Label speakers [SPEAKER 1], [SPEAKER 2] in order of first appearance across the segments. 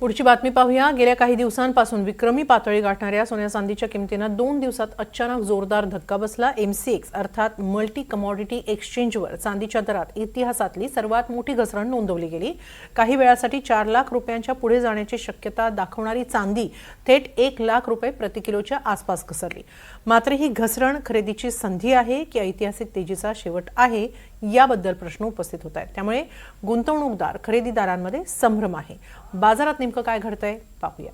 [SPEAKER 1] पुढची बातमी पाहूया. गेल्या काही दिवसांपासून विक्रमी पातळी गाठणाऱ्या सोन्या चांदीच्या किमतीनं दोन दिवसात अचानक जोरदार धक्का बसला. एमसीएक्स अर्थात मल्टी कमॉडिटी एक्सचेंजवर चांदीच्या दरात इतिहासातली सर्वात मोठी घसरण नोंदवली गेली. काही वेळासाठी चार लाख रुपयांच्या पुढे जाण्याची शक्यता दाखवणारी चांदी थेट एक लाख रुपये प्रति किलोच्या आसपास घसरली. मात्र ही घसरण खरेदीची संधी आहे की ऐतिहासिक तेजीचा शेवट आहे याबद्दल प्रश्न उपस्थित होत आहेत. त्यामुळे गुंतवणूकदार खरेदीदारांमध्ये संभ्रम आहे. बाजारात नेमकं काय घडतंय? पाहूया.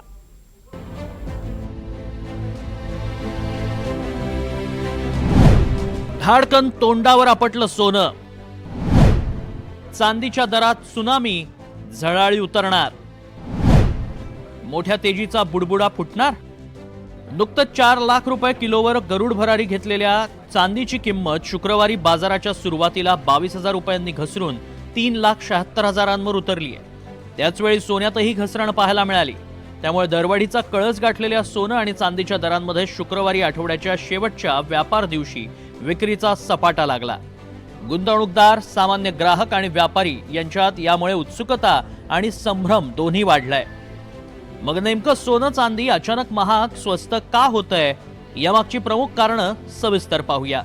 [SPEAKER 2] धाडकन तोंडावर आपटलं सोनं. चांदीच्या दरात सुनामी झळाळी उतरणार. मोठ्या तेजीचा बुडबुडा फुटणार? नुकतंच चार लाख रुपये किलोवर गरुड भरारी घेतलेल्या चांदीची किंमत शुक्रवारी बाजाराच्या सुरुवातीला बावीस हजार रुपयांनी घसरून तीन लाख शहात्तर हजारांवर उतरली आहे. त्याचवेळी सोन्यातही घसरण पाहायला मिळाली. त्यामुळे दरवाढीचा कळस गाठलेल्या सोनं आणि चांदीच्या दरांमध्ये शुक्रवारी आठवड्याच्या शेवटच्या व्यापार दिवशी विक्रीचा सपाटा लागला. गुंतवणूकदार सामान्य ग्राहक आणि व्यापारी यांच्यात यामुळे उत्सुकता आणि संभ्रम दोन्ही वाढलाय. मग नेमकं सोनं चांदी अचानक महाग स्वस्त का होतंय? यामागची प्रमुख कारणं सविस्तर पाहूया.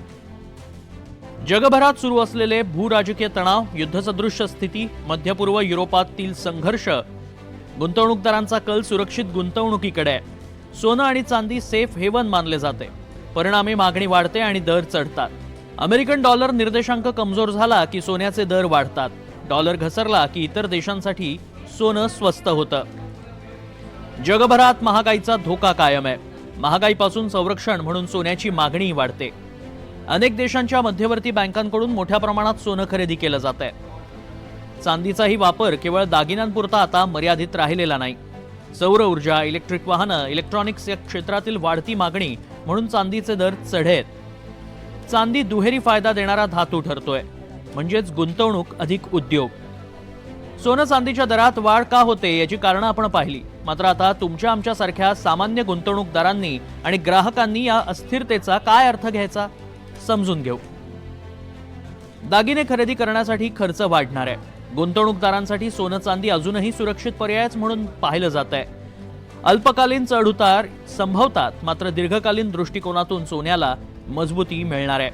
[SPEAKER 2] जगभरात सुरू असलेले भूराजकीय तणाव युद्धसदृश्य स्थिती मध्यपूर्व युरोपातील संघर्ष गुंतवणूकदारांचा कल सुरक्षित गुंतवणुकीकडे. आहे सोनं आणि चांदी सेफ हेवन मानले जाते. परिणामी मागणी वाढते आणि दर चढतात. अमेरिकन डॉलर निर्देशांक कमजोर झाला की सोन्याचे दर वाढतात. डॉलर घसरला की इतर देशांसाठी सोनं स्वस्त होतं. जगभरात महागाईचा धोका कायम आहे. महागाईपासून संरक्षण म्हणून सोन्याची मागणी वाढते. अनेक देशांच्या मध्यवर्ती बँकांकडून मोठ्या प्रमाणात सोनं खरेदी केलं जात आहे. चांदीचाही वापर केवळ दागिन्यांपुरता आता मर्यादित राहिलेला नाही. सौर ऊर्जा इलेक्ट्रिक वाहनं इलेक्ट्रॉनिक्स या क्षेत्रातील वाढती मागणी म्हणून चांदीचे दर चढे आहेत. चांदी दुहेरी फायदा देणारा धातू ठरतोय. म्हणजेच गुंतवणूक अधिक उद्योग. सोनं चांदीच्या दरात वाढ का होते याची कारणं आपण पाहिली. मात्र आता तुमच्या आमच्यासारख्या सामान्य गुंतवणूकदारांनी आणि ग्राहकांनी या अस्थिरतेचा काय अर्थ घ्यायचा? समजून घेऊ. दागिने खरेदी करण्यासाठी खर्च वाढणार आहे. गुंतवणूकदारांसाठी सोनं चांदी अजूनही सुरक्षित पर्यायच म्हणून पाहिलं जात आहे. अल्पकालीन चढउतार संभवतात मात्र दीर्घकालीन दृष्टिकोनातून सोन्याला मजबूती मिळणार आहे.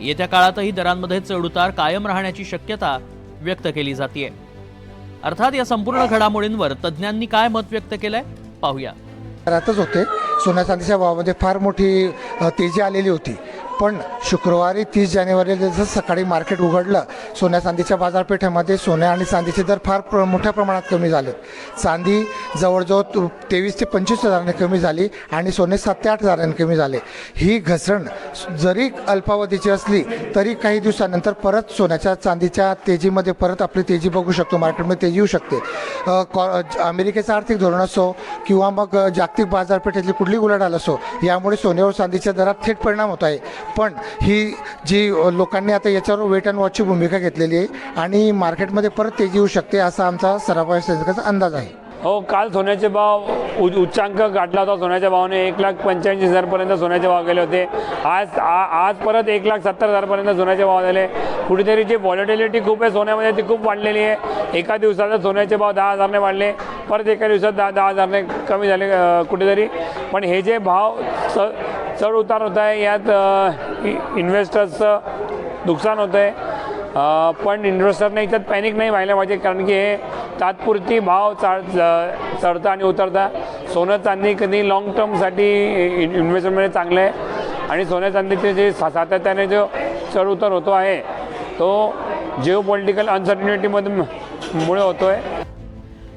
[SPEAKER 2] येत्या काळातही दरांमध्ये चढउतार कायम राहण्याची शक्यता व्यक्त केली जाते अर्थात या संपूर्ण घडामोडींवर तज्ज्ञांनी काय मत व्यक्त केलंय? पाहूया.
[SPEAKER 3] रातच होते. सोन्या चांदीच्या भावामध्ये फार मोठी तेजी आलेली होती. पण शुक्रवारी तीस जानेवारीला जसं सकाळी मार्केट उघडलं सोन्या चांदीच्या बाजारपेठेमध्ये सोन्या आणि चांदीचे दर फार प्र मोठ्या प्रमाणात कमी झाले चांदी जवळजवळ तेवीस ते पंचवीस हजारांनी कमी झाली आणि सोने सात ते आठ हजारांनी कमी झाले. ही घसरण जरी अल्पावधीची असली तरी काही दिवसानंतर परत सोन्याच्या चांदीच्या तेजीमध्ये परत आपली तेजी बघू शकतो मार्केटमध्ये तेजी येऊ शकते. अ, कॉ- अमेरिकेचं आर्थिक धोरण असो किंवा मग जागतिक बाजारपेठेतली कुठली उलाढाल असो यामुळे सोन्यावर चांदीच्या दरात थेट परिणाम होत आहे. पण ही जी लोकांनी आता याच्यावर वेट अँड वॉचची भूमिका घेतलेली आहे आणि मार्केटमध्ये परत तेजी येऊ शकते असा आमचा सराफा संस्थेचा अंदाज आहे.
[SPEAKER 4] हो काल सोन्याचे भाव उ- उच्चांक गाठला होता. सोन्याच्या भावाने एक लाख पंच्याऐंशी हजारपर्यंत सोन्याचे भाव गेले होते. आज आ- आज परत एक लाख सत्तर हजारपर्यंत सोन्याचे भाव झाले कुठेतरी जी व्हॉलिटिलिटी खूप आहे सोन्यामध्ये ती खूप वाढलेली आहे. एका दिवसाचा सोन्याचे भाव दहा हजारने वाढले. परत एका दिवसात दहा दहा हजारने कमी झाले कुठेतरी. पण हे जे भाव स चढ उतार होत आहे. यात इन्व्हेस्टर्सचं नुकसान होतं आहे. पण इन्व्हेस्टरने याच्यात पॅनिक नाही व्हायला पाहिजे कारण की हे तात्पुरती भाव चढ चढता आणि उतरता. सोनं चांदी कधी लॉंग टर्मसाठी इन्व्हेस्टमेंटमध्ये चांगलं आहे. आणि सोन्या चांदीचे जे सा- सातत्याने जो चढ उतार होतो आहे तो जिओ पॉलिटिकल अनसर्टिनिटीमध्ये मुळे होतो आहे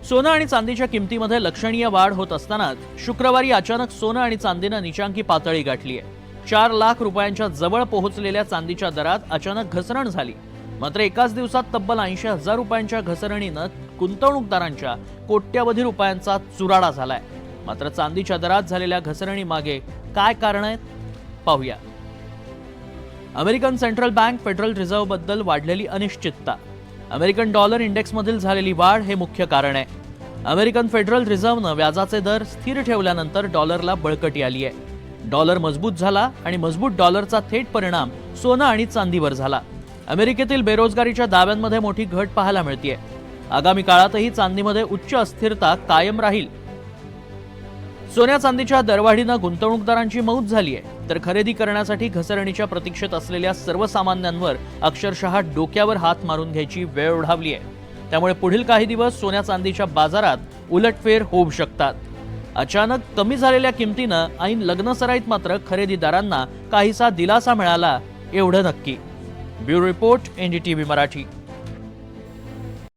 [SPEAKER 2] सोनं आणि चांदीच्या किमतीमध्ये लक्षणीय वाढ होत असतानाच शुक्रवारी अचानक सोनं आणि चांदीनं निचांकी पातळी गाठली आहे चार लाख रुपयांच्या जवळ पोहोचलेल्या चांदीच्या दरात अचानक घसरण झाली. मात्र एकाच दिवसात तब्बल ऐंशी हजार रुपयांच्या घसरणीनं गुंतवणूकदारांच्या कोट्यवधी रुपयांचा चुराडा झालाय. मात्र चांदीच्या दरात झालेल्या घसरणी मागे काय कारण आहेत? पाहूया. अमेरिकन सेंट्रल बँक फेडरल रिझर्व्हबद्दल वाढलेली अनिश्चितता. अमेरिकन डॉलर इंडेक्समधील झालेली वाढ हे मुख्य कारण आहे. अमेरिकन फेडरल रिझर्व्हनं व्याजाचे दर स्थिर ठेवल्यानंतर डॉलरला बळकटी आली आहे. डॉलर मजबूत झाला आणि मजबूत डॉलरचा थेट परिणाम सोनं आणि चांदीवर झाला. अमेरिकेतील बेरोजगारीच्या दाव्यांमध्ये मोठी घट पाहायला मिळतीये. आगामी काळातही चांदीमध्ये उच्च अस्थिरता कायम राहील सोन्या चांदीच्या दरवाढीनं गुंतवणूकदारांची मौत झाली आहे तर खरेदी करण्यासाठी घसरणीच्या प्रतीक्षेत असलेल्या सर्वसामान्यांवर अक्षरशः डोक्यावर हात मारून घ्यायची वेळ ओढावली आहे त्यामुळे पुढील काही दिवस सोन्या चांदीच्या बाजारात उलटफेर होऊ शकतात. अचानक कमी झालेल्या किमतीनं ऐन लग्नसराईत मात्र खरेदीदारांना काहीसा दिलासा मिळाला एवढं नक्की. Bureau report NDTV Marathi.